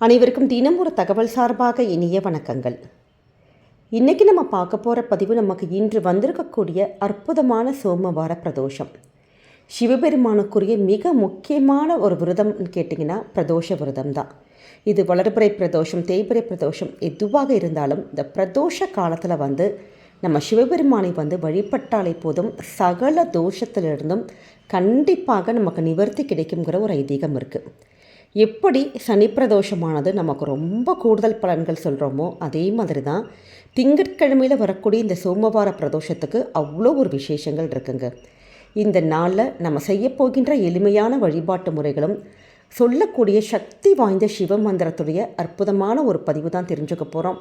அனைவருக்கும் தினம் ஒரு தகவல் சார்பாக இனிய வணக்கங்கள். இன்றைக்கி நம்ம பார்க்க போகிற பதிவு நமக்கு இன்று வந்திருக்கக்கூடிய அற்புதமான சோமவார பிரதோஷம். சிவபெருமானுக்குரிய மிக முக்கியமான ஒரு விரதம் கேட்டிங்கன்னா பிரதோஷ விரதம் தான் இது வளர்பிறை பிரதோஷம் தேய்பிறை பிரதோஷம் எதுவாக இருந்தாலும் இந்த பிரதோஷ காலத்தில் வந்து நம்ம சிவபெருமானை வந்து வழிபட்டாலே போதும் சகல தோஷத்திலிருந்தும் கண்டிப்பாக நமக்கு நிவர்த்தி கிடைக்குங்கிற ஒரு ஐதீகம் இருக்குது எப்படி சனி பிரதோஷமானது நமக்கு ரொம்ப கூடுதல் பலன்கள் சொல்கிறோமோ அதே மாதிரி தான் திங்கட்கிழமையில் வரக்கூடிய இந்த சோமவார பிரதோஷத்துக்கு அவ்வளோ ஒரு விசேஷங்கள் இருக்குங்க. இந்த நாளில் நம்ம செய்யப்போகின்ற எளிமையான வழிபாட்டு முறைகளும் சொல்லக்கூடிய சக்தி வாய்ந்த சிவ மந்திரத்துடைய அற்புதமான ஒரு பதிவு தான் தெரிஞ்சுக்க போகிறோம்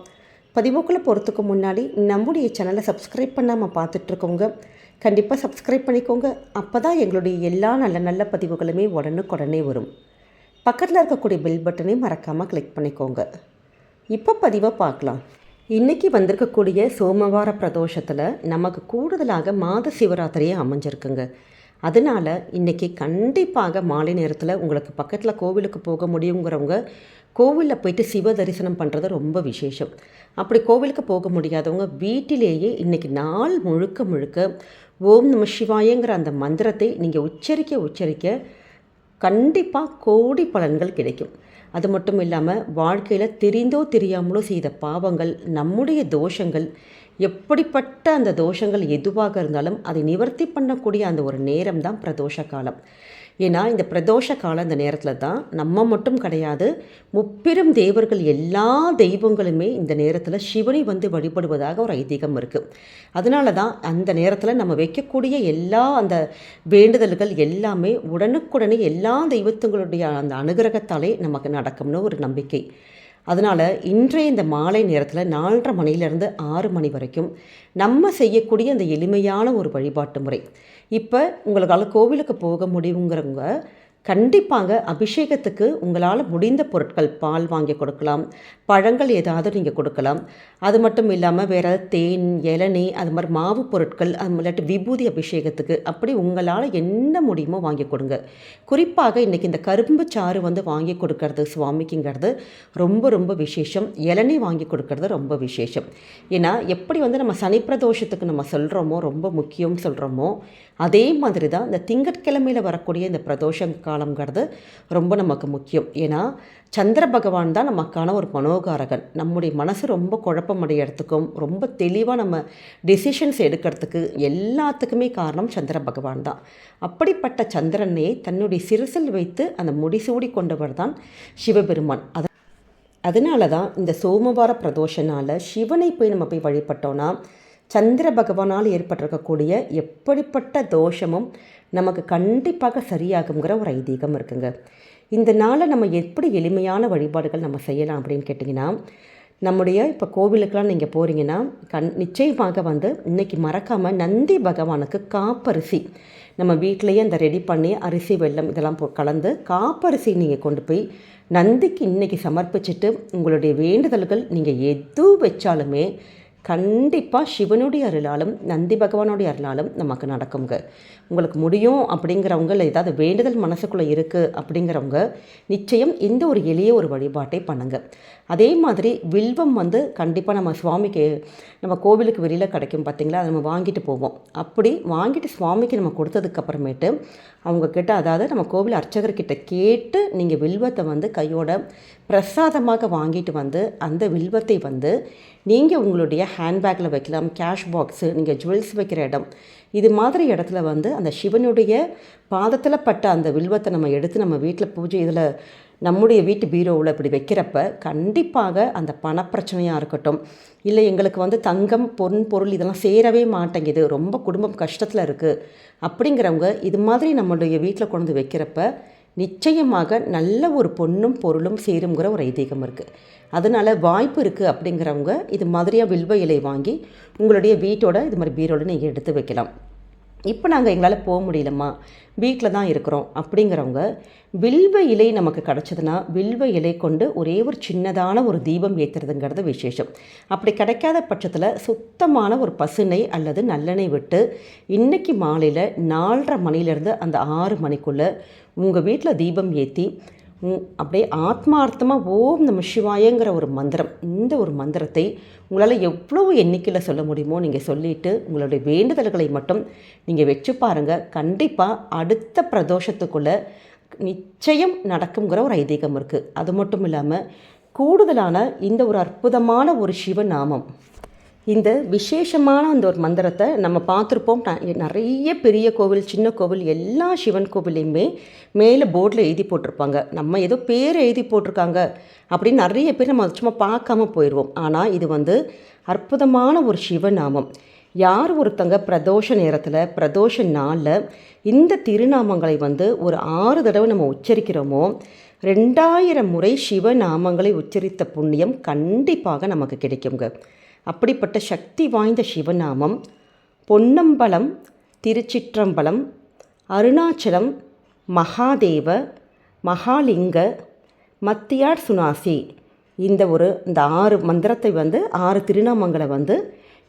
பதிவுக்குள்ளே போகிறதுக்கு முன்னாடி நம்முடைய சேனலை சப்ஸ்கிரைப் பண்ணாமல் பார்த்துட்ருக்கோங்க கண்டிப்பாக சப்ஸ்கிரைப் பண்ணிக்கோங்க. அப்போ தான் எங்களுடைய எல்லா நல்ல நல்ல பதிவுகளுமே உடனுக்குடனே வரும். பக்கத்தில் இருக்கக்கூடிய பெல் பட்டனை மறக்காமல் கிளிக் பண்ணிக்கோங்க. இப்போ பதிவை பார்க்கலாம். இன்றைக்கி வந்திருக்கக்கூடிய சோமவார பிரதோஷத்தில் நமக்கு கூடுதலாக மாத சிவராத்திரியே அமைஞ்சிருக்குங்க. அதனால் இன்றைக்கி கண்டிப்பாக மாலை நேரத்தில் உங்களுக்கு பக்கத்தில் கோவிலுக்கு போக முடியுங்கிறவங்க கோவிலில் போயிட்டு சிவ தரிசனம் பண்ணுறது ரொம்ப விசேஷம். அப்படி கோவிலுக்கு போக முடியாதவங்க வீட்டிலேயே இன்றைக்கி நாள் முழுக்க முழுக்க ஓம் நம சிவாயங்கிற அந்த மந்திரத்தை நீங்கள் உச்சரிக்க உச்சரிக்க கண்டிப்பாக கோடி பலன்கள் கிடைக்கும். அது மட்டும் இல்லாமல் வாழ்க்கையில் தெரிந்தோ தெரியாமலோ செய்த பாவங்கள் நம்முடைய தோஷங்கள் எப்படிப்பட்ட அந்த தோஷங்கள் எதுவாக இருந்தாலும் அதை நிவர்த்தி பண்ணக்கூடிய அந்த ஒரு நேரம் தான் பிரதோஷ காலம். ஏன்னா இந்த பிரதோஷ காலம் இந்த நேரத்தில் தான் நம்ம மட்டும் கிடையாது முப்பெரும் தேவர்கள் எல்லா தெய்வங்களுமே இந்த நேரத்தில் சிவனை வந்து வழிபடுவதாக ஒரு ஐதீகம் இருக்குது அதனால தான் அந்த நேரத்தில் நம்ம வைக்கக்கூடிய எல்லா அந்த வேண்டுதல்கள் எல்லாமே உடனுக்குடனே எல்லா தெய்வத்துங்களுடைய அந்த அனுகிரகத்தாலே நமக்கு நடக்கும்னு ஒரு நம்பிக்கை. அதனால் இன்றைய இந்த மாலை நேரத்தில் நாலரை மணிலேருந்து ஆறு மணி வரைக்கும் நம்ம செய்யக்கூடிய அந்த எளிமையான ஒரு வழிபாட்டு முறை. இப்போ உங்களுக்கால கோவிலுக்கு போக முடியுங்கிறவங்க கண்டிப்பாக அபிஷேகத்துக்கு உங்களால் முடிந்த பொருட்கள் பால் வாங்கி கொடுக்கலாம் பழங்கள் ஏதாவது நீங்கள் கொடுக்கலாம். அது மட்டும் இல்லாமல் வேறு தேன் இளநீ அது மாதிரி மாவு பொருட்கள் அது இல்லாட்டி விபூதி அபிஷேகத்துக்கு அப்படி உங்களால் என்ன முடியுமோ வாங்கி கொடுங்க. குறிப்பாக இன்றைக்கி இந்த கரும்பு சாறு வந்து வாங்கி கொடுக்கறது சுவாமிக்குங்கிறது ரொம்ப ரொம்ப விசேஷம். இளநீ வாங்கி கொடுக்கறது ரொம்ப விசேஷம். ஏன்னா எப்படி வந்து நம்ம சனி பிரதோஷத்துக்கு நம்ம சொல்கிறோமோ ரொம்ப முக்கியம் சொல்கிறோமோ அதே மாதிரி தான் இந்த திங்கட்கிழமையில் வரக்கூடிய இந்த பிரதோஷம் காலங்கிறது ரொம்ப நமக்கு முக்கியம். ஏன்னா சந்திர பகவான் தான் நமக்கான ஒரு மனோகாரகன். நம்முடைய மனசு ரொம்ப குழப்பமடையிறதுக்கும் ரொம்ப தெளிவாக நம்ம டெசிஷன்ஸ் எடுக்கிறதுக்கு எல்லாத்துக்குமே காரணம் சந்திர பகவான் தான். அப்படிப்பட்ட சந்திரனை தன்னுடைய சிறுசில் வைத்து அந்த முடிசூடி கொண்டவர் தான் சிவபெருமான். அது அதனால தான் இந்த சோமவார பிரதோஷனால் சிவனை போய் நம்ம போய் வழிபட்டோன்னா சந்திர பகவானால் ஏற்பட்டிருக்கக்கூடிய எப்படிப்பட்ட தோஷமும் நமக்கு கண்டிப்பாக சரியாகுங்கிற ஒரு ஐதீகம் இருக்குங்க. இந்த நாளை நம்ம எப்படி எளிமையான வழிபாடுகள் நம்ம செய்யலாம் அப்படின்னு கேட்டிங்கன்னா நம்முடைய இப்போ கோவிலுக்கெலாம் நீங்கள் போகிறீங்கன்னா கண் நிச்சயமாக வந்து இன்றைக்கி மறக்காமல் நந்தி பகவானுக்கு காப்பரிசி நம்ம வீட்டிலையே அந்த ரெடி பண்ணி அரிசி வெல்லம் இதெல்லாம் போ கலந்து காப்பரிசி நீங்கள் கொண்டு போய் நந்திக்கு இன்றைக்கி சமர்ப்பிச்சுட்டு உங்களுடைய வேண்டுதல்கள் நீங்கள் எது வச்சாலுமே கண்டிப்பாக சிவனுடைய அருளாலும் நந்தி பகவானுடைய அருளாலும் நமக்கு நடக்குங்க உங்களுக்கு முடியும் அப்படிங்கிறவங்க இல்லை ஏதாவது வேண்டுதல் மனசுக்குள்ளே இருக்குது அப்படிங்கிறவங்க நிச்சயம் இந்த ஒரு எளிய ஒரு வழிபாட்டை பண்ணுங்கள் அதே மாதிரி வில்வம் வந்து கண்டிப்பாக நம்ம சுவாமிக்கு நம்ம கோவிலுக்கு வெளியில் கிடைக்கும் பார்த்திங்களா அதை நம்ம வாங்கிட்டு போவோம். அப்படி வாங்கிட்டு சுவாமிக்கு நம்ம கொடுத்ததுக்கப்புறமேட்டு அவங்கக்கிட்ட அதாவது நம்ம கோவில் அர்ச்சகர்கிட்ட கேட்டு நீங்கள் வில்வத்தை வந்து கையோட பிரசாதமாக வாங்கிட்டு வந்து அந்த வில்வத்தை வந்து நீங்கள் உங்களுடைய ஹேண்ட்பேக்கில் வைக்கலாம் கேஷ் பாக்ஸு நீங்கள் ஜுவல்ஸ் வைக்கிற இடம். இது மாதிரி இடத்துல வந்து அந்த சிவனுடைய பாதத்தில் பட்ட அந்த வில்வத்தை நம்ம எடுத்து நம்ம வீட்டில் பூஜை இதில் நம்முடைய வீட்டு பீரோவில் இப்படி வைக்கிறப்ப கண்டிப்பாக அந்த பணப்பிரச்சனையாக இருக்கட்டும். இல்லை எங்களுக்கு வந்து தங்கம் பொன் பொருள் இதெல்லாம் சேரவே மாட்டேங்குது. ரொம்ப குடும்பம் கஷ்டத்தில் இருக்குது அப்படிங்கிறவங்க இது மாதிரி நம்மளுடைய வீட்டில் கொண்டு வந்து வைக்கிறப்ப நிச்சயமாக நல்ல ஒரு பொண்ணும் பொருளும் சேருங்கிற ஒரு ஐதீகம் இருக்குது அதனால் வாய்ப்பு இருக்குது அப்படிங்கிறவங்க இது மாதிரியாக வில்வ இலை வாங்கி உங்களுடைய வீட்டோட இது மாதிரி பீரோடு நீங்கள் எடுத்து வைக்கலாம். இப்போ நாங்கள் எங்களால் போக முடியலம்மா. வீட்டில் தான் இருக்கிறோம். அப்படிங்கிறவங்க வில்வ இலை நமக்கு கிடச்சதுன்னா வில்வ இலை கொண்டு ஒரே ஒரு சின்னதான ஒரு தீபம் ஏற்றுறதுங்கிறது விசேஷம். அப்படி கிடைக்காத பட்சத்தில் சுத்தமான ஒரு பசுனை அல்லது நல்லெண்ணெய் விட்டு இன்றைக்கி மாலையில் நாலரை மணிலேருந்து அந்த ஆறு மணிக்குள்ளே உங்கள் வீட்டில் தீபம் ஏற்றி அப்படியே ஆத்மார்த்தமாக ஓம் நம்ம சிவாயங்கிற ஒரு மந்திரம். இந்த ஒரு மந்திரத்தை உங்களால் எவ்வளோ எண்ணிக்கையில் சொல்ல முடியுமோ நீங்கள் சொல்லிவிட்டு உங்களுடைய வேண்டுதல்களை மட்டும் நீங்கள் வச்சு பாருங்கள் கண்டிப்பாக அடுத்த பிரதோஷத்துக்குள்ளே நிச்சயம் நடக்குங்கிற ஒரு ஐதீகம் இருக்குது அது மட்டும் இல்லாமல் கூடுதலான இந்த ஒரு அற்புதமான ஒரு சிவநாமம். இந்த விசேஷமான அந்த ஒரு மந்திரத்தை நம்ம பார்த்துருப்போம். நிறைய பெரிய கோவில் சின்ன கோவில் எல்லா சிவன் கோவிலையுமே மேலே போர்டில் எழுதி போட்டிருப்பாங்க. நம்ம ஏதோ பேர் எழுதி போட்டிருக்காங்க அப்படின்னு நிறைய பேர் நம்ம சும்மா பார்க்காம போயிடுவோம். ஆனால் இது வந்து அற்புதமான ஒரு சிவநாமம். யார் ஒருத்தங்க பிரதோஷ நேரத்தில் பிரதோஷ நாளில் இந்த திருநாமங்களை வந்து ஒரு ஆறு தடவை நம்ம உச்சரிக்கிறோமோ ரெண்டாயிரம் முறை சிவநாமங்களை உச்சரித்த புண்ணியம் கண்டிப்பாக நமக்கு கிடைக்குங்க. அப்படிப்பட்ட சக்தி வாய்ந்த சிவநாமம் பொன்னம்பலம் திருச்சிற்றம்பலம் அருணாச்சலம் மகாதேவ மகாலிங்க மத்தியார் சுனாசி. இந்த ஒரு இந்த ஆறு மந்திரத்தை வந்து ஆறு திருநாமங்களை வந்து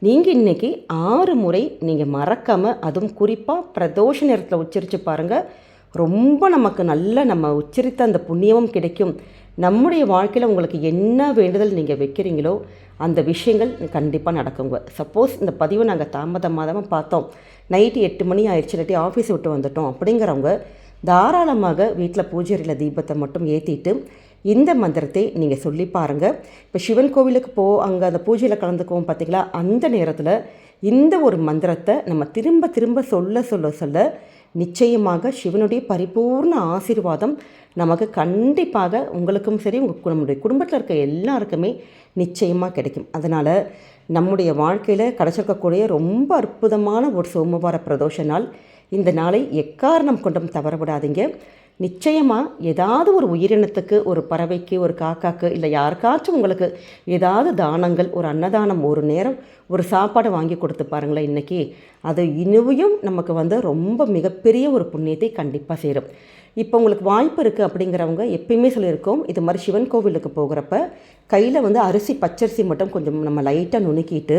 நீங்கள் இன்றைக்கி ஆறு முறை நீங்கள் மறக்காமல் அதுவும் குறிப்பாக பிரதோஷ நேரத்தில் உச்சரித்து பாருங்கள் ரொம்ப நமக்கு நல்ல நம்ம உச்சரித்த அந்த புண்ணியமும் கிடைக்கும். நம்முடைய வாழ்க்கையில் உங்களுக்கு என்ன வேண்டுதல் நீங்கள் வைக்கிறீங்களோ அந்த விஷயங்கள் கண்டிப்பாக நடக்குங்க. சப்போஸ் இந்த பதிவை நாங்கள் தாமதமாகதான் பார்த்தோம். நைட்டு எட்டு மணி ஆயிடுச்சு இல்லாட்டி ஆஃபீஸ் விட்டு வந்துட்டோம் அப்படிங்கிறவங்க தாராளமாக வீட்டில் பூஜை தீபத்தை மட்டும் ஏற்றிட்டு இந்த மந்திரத்தை நீங்கள் சொல்லி பாருங்கள் இப்போ சிவன் கோவிலுக்கு போ அங்கே அந்த பூஜையில் கலந்துக்குவோம் பார்த்தீங்களா அந்த நேரத்தில் இந்த ஒரு மந்திரத்தை நம்ம திரும்ப திரும்ப சொல்ல சொல்ல சொல்ல நிச்சயமாக சிவனுடைய பரிபூர்ண ஆசீர்வாதம் நமக்கு கண்டிப்பாக உங்களுக்கும் சரி உங்கள் நம்முடைய குடும்பத்தில் இருக்க எல்லாருக்குமே நிச்சயமாக கிடைக்கும். அதனால் நம்முடைய வாழ்க்கையில் கிடச்சிருக்கக்கூடிய ரொம்ப அற்புதமான ஒரு சோமவார பிரதோஷ நாள் இந்த நாளை எக்காரணம் கொண்டும் தவற விடாதீங்க நிச்சயமாக ஏதாவது ஒரு உயிரினத்துக்கு ஒரு பறவைக்கு ஒரு காக்காக்கு இல்லை யாருக்காச்சும் உங்களுக்கு ஏதாவது தானங்கள் ஒரு அன்னதானம் ஒரு நேரம் ஒரு சாப்பாடு வாங்கி கொடுத்து பாருங்களேன் இன்றைக்கி அது இனியும் நமக்கு வந்து ரொம்ப மிகப்பெரிய ஒரு புண்ணியத்தை கண்டிப்பாக சேரும். இப்போ உங்களுக்கு வாய்ப்பு இருக்குது அப்படிங்கிறவங்க எப்பயுமே சொல்லியிருக்கோம் இது மாதிரி சிவன் கோவிலுக்கு போகிறப்ப கையில் வந்து அரிசி பச்சரிசி மட்டும் கொஞ்சம் நம்ம லைட்டாக நுணுக்கிட்டு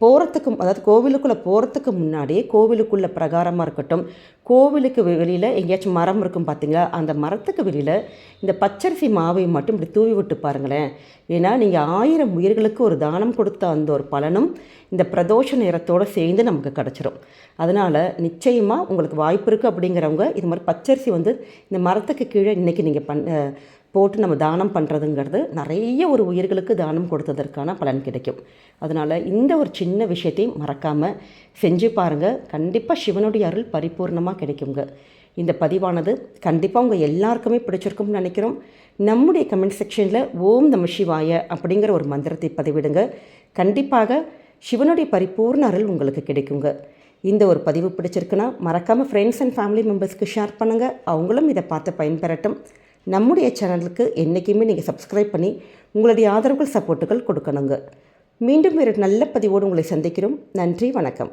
போகிறதுக்கும் அதாவது கோவிலுக்குள்ளே போகிறதுக்கு முன்னாடியே கோவிலுக்குள்ள பிரகாரமாக இருக்கட்டும் கோவிலுக்கு வெளியில் எங்கேயாச்சும் மரம் இருக்கும் பார்த்தீங்களா அந்த மரத்துக்கு வெளியில் இந்த பச்சரிசி மாவை மட்டும் இப்படி தூவி விட்டு பாருங்களேன். ஏன்னா நீங்கள் ஆயிரம் உயிர்களுக்கு ஒரு தானம் கொடுத்த அந்த ஒரு பலனும் இந்த பிரதோஷ நேரத்தோடு சேர்ந்து நமக்கு கிடச்சிரும். அதனால் நிச்சயமாக உங்களுக்கு வாய்ப்பு இருக்குது அப்படிங்கிறவங்க இது மாதிரி பச்சரிசி வந்து இந்த மரத்துக்கு கீழே இன்றைக்கி நீங்கள் பண் போட்டு நம்ம தானம் பண்ணுறதுங்கிறது நிறைய ஒரு உயிர்களுக்கு தானம் கொடுத்ததற்கான பலன் கிடைக்கும். அதனால் இந்த ஒரு சின்ன விஷயத்தையும் மறக்காமல் செஞ்சு பாருங்கள் கண்டிப்பாக சிவனுடைய அருள் பரிபூர்ணமாக கிடைக்குங்க. இந்த பதிவானது கண்டிப்பாக உங்கள் எல்லாருக்குமே பிடிச்சிருக்கும்னு நினைக்கிறோம். நம்முடைய கமெண்ட் செக்ஷனில் ஓம் நம சிவாய அப்படிங்கிற ஒரு மந்திரத்தை பதிவிடுங்க. கண்டிப்பாக சிவனுடைய பரிபூர்ண அருள் உங்களுக்கு கிடைக்குங்க. இந்த ஒரு பதிவு பிடிச்சிருக்குன்னா மறக்காமல் ஃப்ரெண்ட்ஸ் அண்ட் ஃபேமிலி மெம்பர்ஸ்க்கு ஷேர் பண்ணுங்கள் அவங்களும் இதை பார்த்து பயன்பெறட்டும். நம்முடைய சேனலுக்கு என்றைக்குமே நீங்கள் சப்ஸ்கிரைப் பண்ணி உங்களுடைய ஆதரவுகள் சப்போர்ட்டுகள் கொடுக்கணுங்க. மீண்டும் வேறு நல்ல பதிவோடு உங்களை சந்திக்கிறோம். நன்றி வணக்கம்.